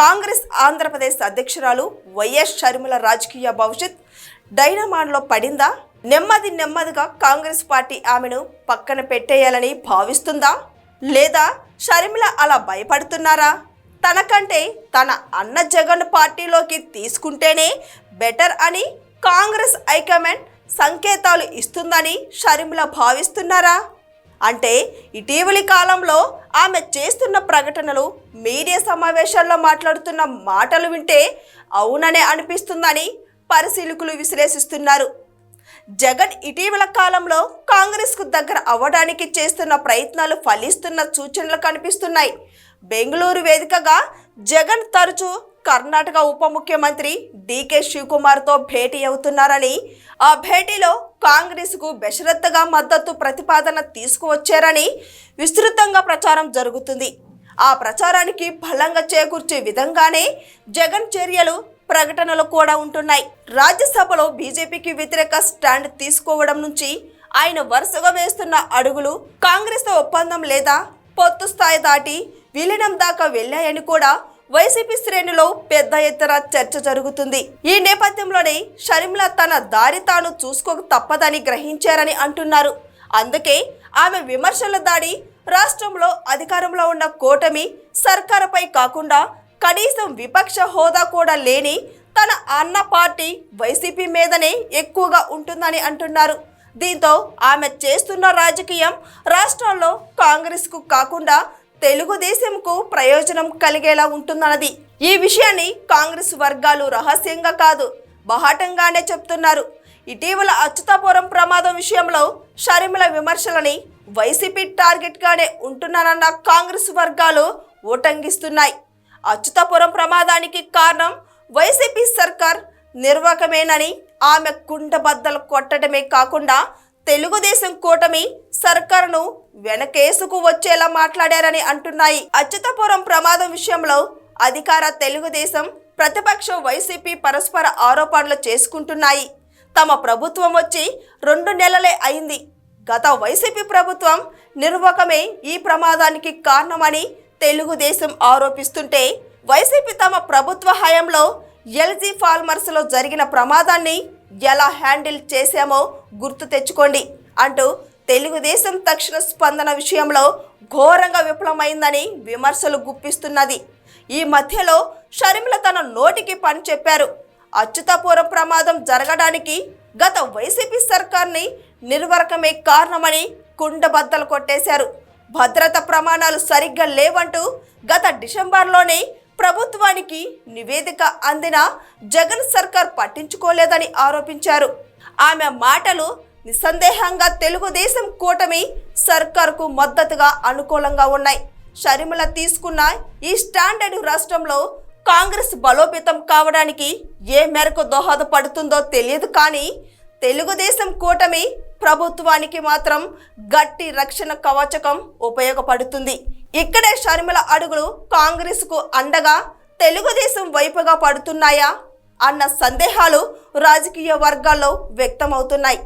కాంగ్రెస్ ఆంధ్రప్రదేశ్ అధ్యక్షురాలు వైఎస్ షర్మిల రాజకీయ భవిష్యత్ డైనమాన్లో పడిందా? నెమ్మది నెమ్మదిగా కాంగ్రెస్ పార్టీ ఆమెను పక్కన పెట్టేయాలని భావిస్తుందా? లేదా షర్మిల అలా భయపడుతున్నారా? తనకంటే తన అన్న జగన్ పార్టీలోకి తీసుకుంటేనే బెటర్ అని కాంగ్రెస్ హైకమాండ్ సంకేతాలు ఇస్తుందని షర్మిల భావిస్తున్నారా? అంటే ఇటీవలి కాలంలో ఆమె చేస్తున్న ప్రకటనలు మీడియా సమావేశాల్లో మాట్లాడుతున్న మాటలు వింటే అవుననే అనిపిస్తుందని పరిశీలకులు విశ్లేషిస్తున్నారు. జగన్ ఇటీవల కాలంలో కాంగ్రెస్కు దగ్గర అవ్వడానికి చేస్తున్న ప్రయత్నాలు ఫలిస్తున్న సూచనలు కనిపిస్తున్నాయి. బెంగళూరు వేదికగా జగన్ తరచూ కర్ణాటక ఉప ముఖ్యమంత్రి డీకే శివకుమార్తో భేటీ అవుతున్నారని ఆ భేటీలో కాంగ్రెస్కు బెషరత్తుగా మద్దతు ప్రతిపాదన తీసుకువచ్చారని విస్తృతంగా ప్రచారం జరుగుతుంది. ఆ ప్రచారానికి బలంగా చేకూర్చే విధంగానే జగన్ చర్యలు ప్రకటనలు కూడా ఉంటున్నాయి. రాజ్యసభలో బీజేపీకి వ్యతిరేక స్టాండ్ తీసుకోవడం నుంచి ఆయన వరుసగా వేస్తున్న అడుగులు కాంగ్రెస్తో ఒప్పందం లేదా పొత్తు స్థాయి దాటి విలీనం దాకా వెళ్ళాయని కూడా వైసీపీ శ్రేణిలో పెద్ద ఎత్తున చర్చ జరుగుతుంది. ఈ నేపథ్యంలోనే షర్మిల తన దారి తాను చూసుకోక తప్పదని గ్రహించారని అంటున్నారు. అందుకే ఆమె విమర్శల దాడి రాష్ట్రంలో అధికారంలో ఉన్న కూటమి సర్కారుపై కాకుండా కనీసం విపక్ష హోదా కూడా లేని తన అన్న పార్టీ వైసీపీ మీదనే ఎక్కువగా ఉంటుందని అంటున్నారు. దీంతో ఆమె చేస్తున్న రాజకీయం రాష్ట్రంలో కాంగ్రెస్కు కాకుండా తెలుగుదేశంకు ప్రయోజనం కలిగేలా ఉంటుందన్నది. ఈ విషయాన్ని కాంగ్రెస్ వర్గాలు రహస్యంగా కాదు బహాటంగానే చెప్తున్నారు. ఇటీవల అచ్యుతాపురం ప్రమాదం విషయంలో షర్మిల విమర్శలని వైసీపీ టార్గెట్గానే ఉంటున్నానన్న కాంగ్రెస్ వర్గాలు ఊటంగిస్తున్నాయి. అచ్యుతాపురం ప్రమాదానికి కారణం వైసీపీ సర్కార్ నిర్వాహకమేనని ఆమె కుండబద్దలు కొట్టడమే కాకుండా తెలుగుదేశం కూటమి సర్కారును వెనకేసుకు వచ్చేలా మాట్లాడారని అంటున్నాయి. అచ్యుతపురం ప్రమాదం విషయంలో అధికార తెలుగుదేశం ప్రతిపక్ష వైసీపీ పరస్పర ఆరోపణలు చేసుకుంటున్నాయి. తమ ప్రభుత్వం వచ్చి రెండు నెలలే అయింది. గత వైసీపీ ప్రభుత్వం నిర్వాకమే ఈ ప్రమాదానికి కారణమని తెలుగుదేశం ఆరోపిస్తుంటే వైసీపీ తమ ప్రభుత్వ హయాంలో ఎల్జీ ఫార్మర్స్లో జరిగిన ప్రమాదాన్ని ఎలా హ్యాండిల్ చేశామో గుర్తు తెచ్చుకోండి అంటూ తెలుగుదేశం తక్షణ స్పందన విషయంలో ఘోరంగా విఫలమైందని విమర్శలు గుప్పిస్తున్నది. ఈ మధ్యలో షర్మిల తన నోటికి పని చెప్పారు. అచ్యుతాపురం ప్రమాదం జరగడానికి గత వైసీపీ సర్కార్ని నిర్వరకమే కారణమని కుండబద్దలు కొట్టేశారు. భద్రత ప్రమాణాలు సరిగ్గా లేవంటూ గత డిసెంబర్లోనే ప్రభుత్వానికి నివేదిక అందిన జగన్ సర్కార్ పట్టించుకోలేదని ఆరోపించారు. ఆమె మాటలు నిస్సందేహంగా తెలుగుదేశం కూటమి సర్కార్కు మద్దతుగా అనుకూలంగా ఉన్నాయి. షరిమల తీసుకున్న ఈ స్టాండర్డ్ రాష్ట్రంలో కాంగ్రెస్ బలోపేతం కావడానికి ఏ మేరకు దోహదపడుతుందో తెలియదు కానీ తెలుగుదేశం కూటమి ప్రభుత్వానికి మాత్రం గట్టి రక్షణ కవచకం ఉపయోగపడుతుంది. ఇక్కడే షర్మిల అడుగులు కాంగ్రెస్కు అండగా తెలుగుదేశం వైపుగా పడుతున్నాయా? అన్న సందేహాలు రాజకీయ వర్గాల్లో వ్యక్తమవుతున్నాయి.